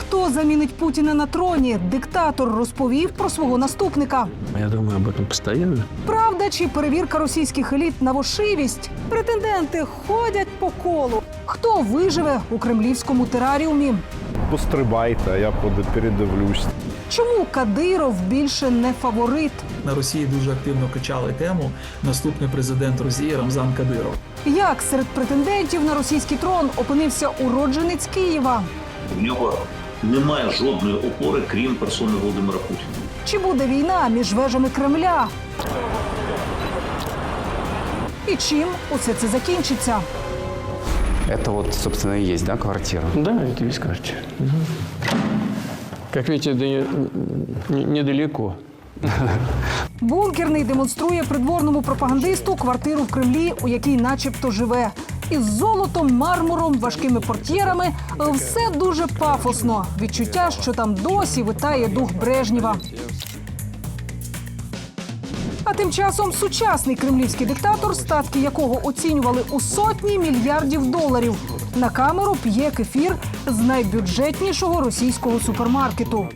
Хто замінить Путіна на троні? Диктатор розповів про свого наступника. Я думаю об этом постоянно. Правда чи перевірка російських еліт на вошивість? Претенденти ходять по колу. Хто виживе у кремлівському тераріумі? Пострибайте, а я передивлюсь. Чому Кадиров більше не фаворит? На Росії дуже активно качали тему наступний президент Росії Рамзан Кадиров. Як серед претендентів на російський трон опинився уродженець Києва? В нього немає жодної опори, крім персони Володимира Путіна. Чи буде війна між вежами Кремля? І чим усе це закінчиться? Это вот, собственно, и есть, да, квартира? Да, это есть карте. Как видите, да не- не- недалеко. Бункерний демонструє придворному пропагандисту квартиру в Кремлі, у якій начебто живе. Із золотом, мармуром, важкими портьєрами все дуже пафосно. Відчуття, що там досі витає дух Брежнєва. А тим часом сучасний кремлівський диктатор, статки якого оцінювали у сотні мільярдів доларів, на камеру п'є кефір з найбюджетнішого російського супермаркету.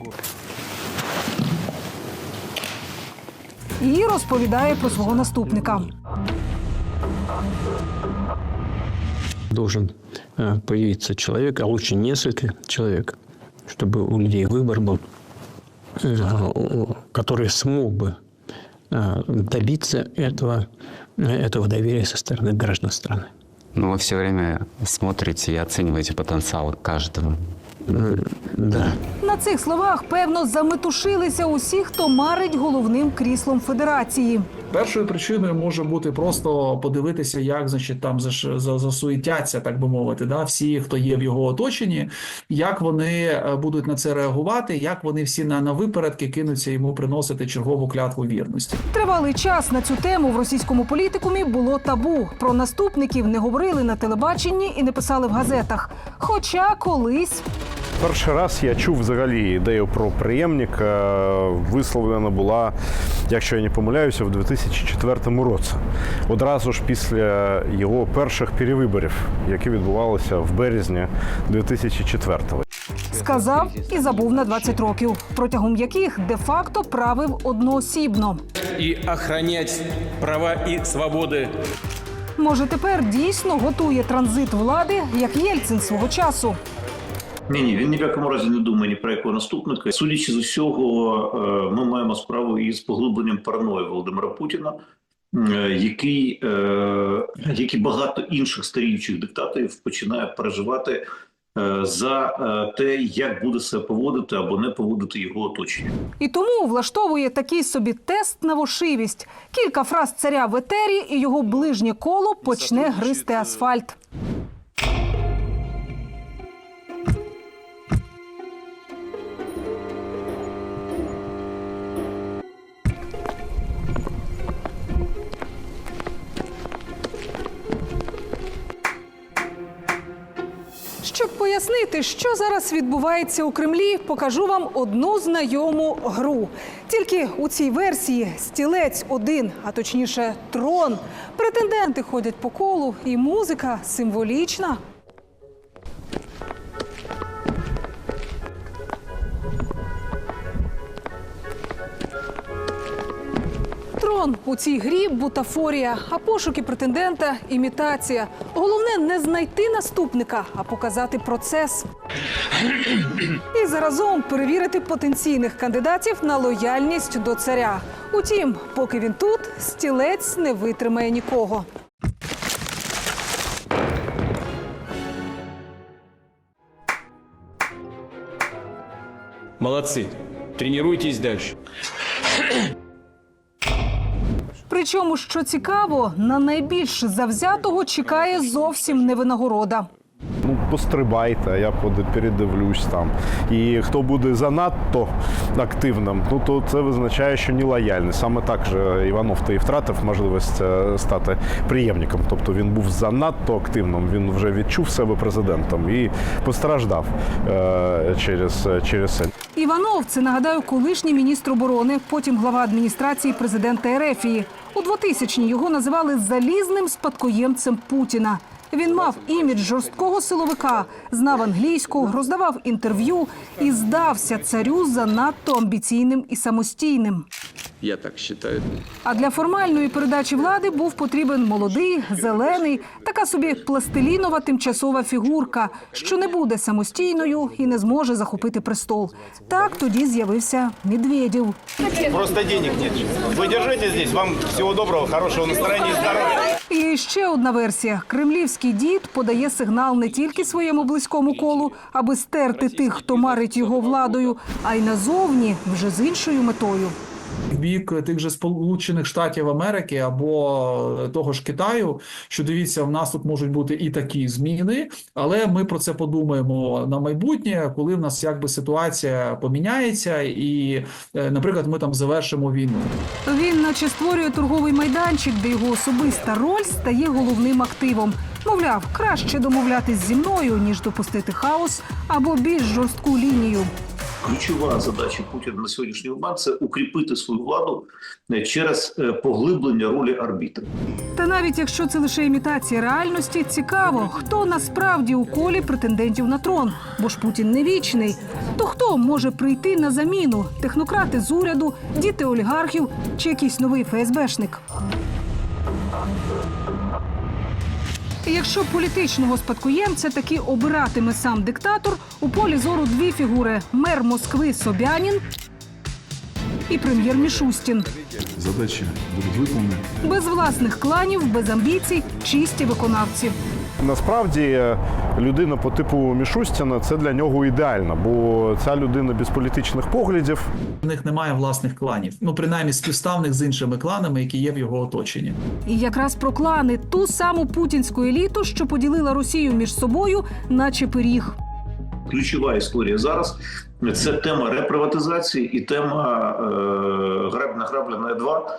І розповідає про свого наступника. Должен э, появиться человек, а лучше несколько человек, чтобы у людей выбор был, э, который смог бы э, добиться этого, этого доверия со стороны граждан страны. Ну, вы все время смотрите и оцениваете потенциал каждого. Да. На цих словах певно заметушилися усі, хто марить головним кріслом федерації. Першою причиною може бути просто подивитися, як значить там засуетяться, так би мовити, да, всі, хто є в його оточенні, як вони е, будуть на це реагувати, як вони всі на, на випередки кинуться йому приносити чергову клятву вірності. Тривалий час на цю тему в російському політикумі було табу. Про наступників не говорили на телебаченні і не писали в газетах. Хоча колись Перший раз я чув взагалі ідею про преємника. Висловлена була, якщо я не помиляюся, в 2004 році. Одразу ж після його перших перевиборів, які відбувалися в березні 2004-го. сказав і забув на 20 років, протягом яких де-факто правив одноосібно. и охранять права и свободы Може, тепер дійсно готує транзит влади, як Єльцин свого часу. Ні, ні, він ні в якому разі не думає ні про якого наступника. Судячи з усього, е, ми маємо справу із поглибленням параної Володимира Путіна, е, який, е, як і багато інших старіючих диктаторів, починає переживати за те, як буде себе поводити або не поводити його оточення. І тому влаштовує такий собі тест на вошивість. Кілька фраз царя в етері, і його ближнє коло почне гризти асфальт. Пояснити, що зараз відбувається у Кремлі, покажу вам одну знайому гру. Тільки у цій версії стілець один, а точніше трон. Претенденти ходять по колу, і музика символічна. Трон у цій грі бутафорія, а пошуки претендента імітація. Головне не знайти наступника, а показати процес. І заразом перевірити потенційних кандидатів на лояльність до царя. Утім, поки він тут, стілець не витримає нікого. молодцы. Тренируйтесь дальше. Причому, що цікаво, на найбільш завзятого чекає зовсім не винагорода. Ну, пострибайте, я передивлюсь там. І хто буде занадто активним, ну то це визначає, що не лояльний. Саме так же Іванов та і втратив можливість е, стати приємником. Тобто він був занадто активним. Він вже відчув себе президентом і постраждав е, через, через це. Іванов це нагадаю колишній міністр оборони, потім глава адміністрації президента Ерефії. У 2000-ні його називали залізним спадкоємцем Путіна. Він мав імідж жорсткого силовика, знав англійську, роздавав інтерв'ю і здався царю занадто амбіційним і самостійним. Я так считаю. А для формальної передачі влади був потрібен молодий, зелений, така собі пластилінова тимчасова фігурка, що не буде самостійною і не зможе захопити престол. Так тоді з'явився Медведєв. Просто денег нет. Вы держите здесь. Вам всего доброго, хорошего настроения и здоровья. І ще одна версія: кремлівський дід подає сигнал не тільки своєму близькому колу, аби стерти тих, хто марить його владою, а й назовні вже з іншою метою. бік тих же Сполучених Штатів Америки або того ж Китаю, що дивіться, в нас тут можуть бути і такі зміни, але ми про це подумаємо на майбутнє, коли в нас якби ситуація поміняється, і, е, наприклад, ми там завершимо війну. Він наче створює торговий майданчик, де його особиста роль стає головним активом. Мовляв, краще домовлятись зі мною, ніж допустити хаос або більш жорстку лінію. Ключова задача Путіна на сьогоднішній момент це укріпити свою владу е, через е, поглиблення ролі арбітра. Та навіть якщо це лише імітація реальності, цікаво, хто насправді у колі претендентів на трон, бо ж Путін не вічний. То хто може прийти на заміну? Технократи з уряду, діти олігархів чи якийсь новий ФСБшник? І Якщо політичного спадкоємця таки обиратиме сам диктатор, у полі зору дві фігури: мер Москви Собянін і прем'єр Мішустін. Задачі будуть виконані Без власних кланів, без амбіцій, чисті виконавці. Насправді е, людина по типу Мішустіна це для нього ідеально, бо ця людина без політичних поглядів. В них немає власних кланів, ну принаймні співставних з іншими кланами, які є в його оточенні. І якраз про клани ту саму путінську еліту, що поділила Росію між собою, наче пиріг. Ключова історія зараз це тема реприватизації і тема е, граб на грабля 2 е,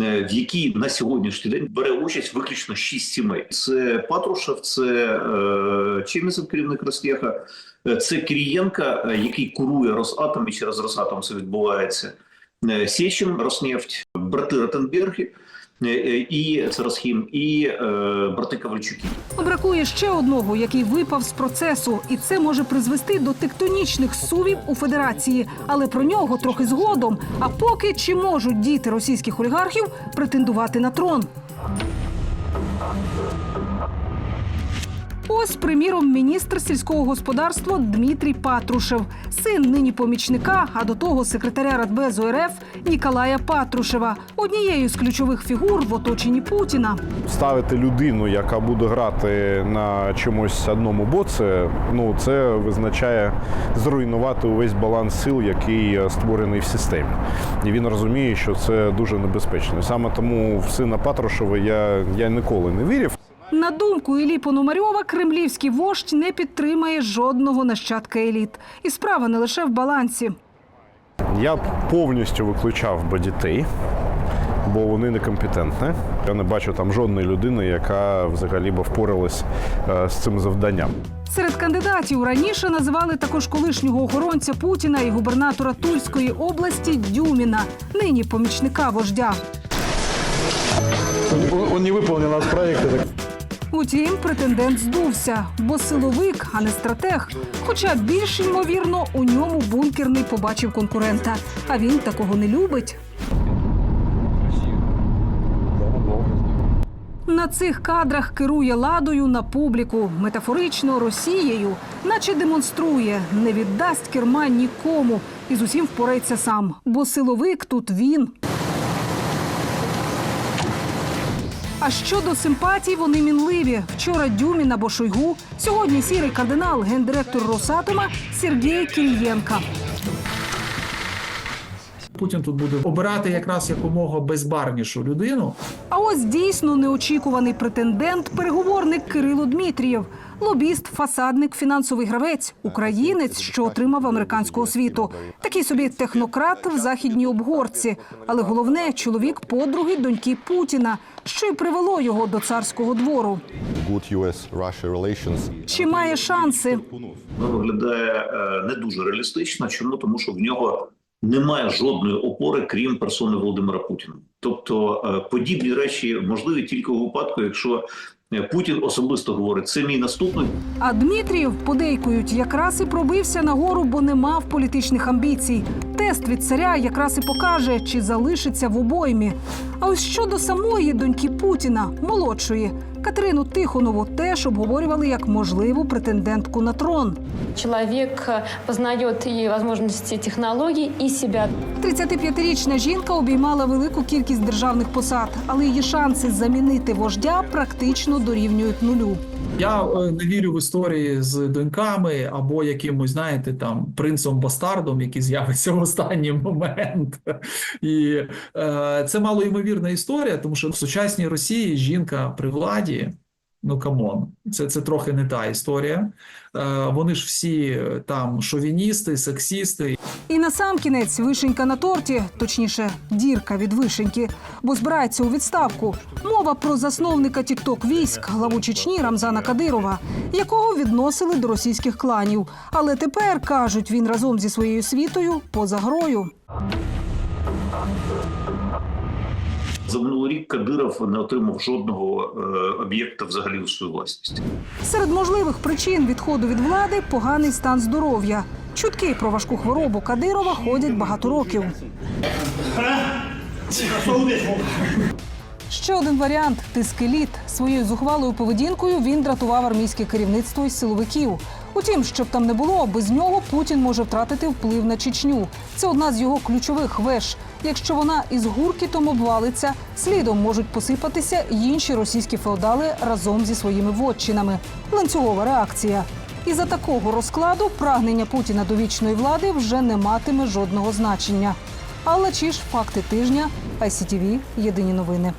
в якій на сьогоднішній день бере участь виключно шість сімей. Це Патрушев, це е, Чемісов, керівник Ростеха, е, це Кирієнка, е, який курує Росатом і через Росатом це відбувається. е, Сечин, Роснефть, брати Ротенберги, е, е, і це Росхім, і е, брати Кавальчуки. Бракує ще одного, який випав з процесу, і це може призвести до тектонічних сувів у федерації. Але про нього трохи згодом. А поки чи можуть діти російських олігархів претендувати на трон? Ось, приміром, міністр сільського господарства Дмитрій Патрушев, син нині помічника, а до того секретаря Радбезу РФ Ніколая Патрушева, однією з ключових фігур в оточенні Путіна. Ставити людину, яка буде грати на чомусь одному боці, ну це визначає зруйнувати увесь баланс сил, який створений в системі. І він розуміє, що це дуже небезпечно. Саме тому в сина Патрушева я, я ніколи не вірив. На думку Іллі Пономарьова, кремлівський вождь не підтримає жодного нащадка еліт. І справа не лише в балансі. Я повністю виключав би дітей, бо вони некомпетентні. Я не бачу там жодної людини, яка взагалі б впоралась е, з цим завданням. Серед кандидатів раніше називали також колишнього охоронця Путіна і губернатора Тульської області Дюміна, нині помічника вождя. Он не выполнил наш проект. Утім, претендент здувся, бо силовик, а не стратег. Хоча більш ймовірно, у ньому бункерний побачив конкурента. А він такого не любить. На цих кадрах керує ладою на публіку, метафорично Росією, наче демонструє, не віддасть керма нікому і з усім впорається сам. Бо силовик тут він. А щодо симпатій, вони мінливі. Вчора Дюмін або Шойгу, сьогодні сірий кардинал, гендиректор Росатома Сергій Кирієнка. Путін тут буде обирати якраз якомога безбарнішу людину, А ось дійсно неочікуваний претендент, переговорник Кирило Дмитрієв, лобіст, фасадник, фінансовий гравець, українець, що отримав американську освіту. Такий собі технократ в західній обгорці. Але головне чоловік подруги доньки Путіна, що й привело його до царського двору. Чи має шанси? Воно виглядає е, не дуже реалістично. Чому тому, що в нього немає жодної опори, крім персони Володимира Путіна. Тобто е, подібні речі можливі тільки у випадку, якщо Путін особисто говорить: це мій наступний. А Дмитрієв, подейкують, якраз і пробився нагору, бо не мав політичних амбіцій. Тест від царя якраз і покаже, чи залишиться в обоймі. А ось щодо самої доньки Путіна, молодшої, Катерину Тихонову теж обговорювали як можливу претендентку на трон. Чоловік познає познает можливості технологій, і себе. 35-річна жінка обіймала велику кількість державних посад, але її шанси замінити вождя практично дорівнюють нулю. Я е, не вірю в історії з доньками або якимось, знаєте, там принцом бастардом, який з'явиться в останній момент. І е, це малоймовірна історія, тому що в сучасній Росії жінка при владі. Ну камон, це, це трохи не та історія. Е, вони ж всі е, там шовіністи, сексісти. І на сам кінець вишенька на торті, точніше, дірка від вишеньки, бо збирається у відставку. Мова про засновника тікток військ, главу Чечні Рамзана Кадирова, якого відносили до російських кланів. Але тепер кажуть, він разом зі своєю світою поза грою. За минулий рік Кадиров не отримав жодного е, об'єкта взагалі у свою власність. Серед можливих причин відходу від влади поганий стан здоров'я. Чутки про важку хворобу Кадирова ходять багато років. Ще один варіант тиск еліт. Своєю зухвалою поведінкою він дратував армійське керівництво і силовиків. Утім, щоб там не було, без нього Путін може втратити вплив на Чечню. Це одна з його ключових веж. Якщо вона із гуркітом обвалиться, слідом можуть посипатися й інші російські феодали разом зі своїми вотчинами. Ланцюгова реакція. І за такого розкладу прагнення Путіна до вічної влади вже не матиме жодного значення. Алла Чіш, факти тижня, ICTV, Єдині новини.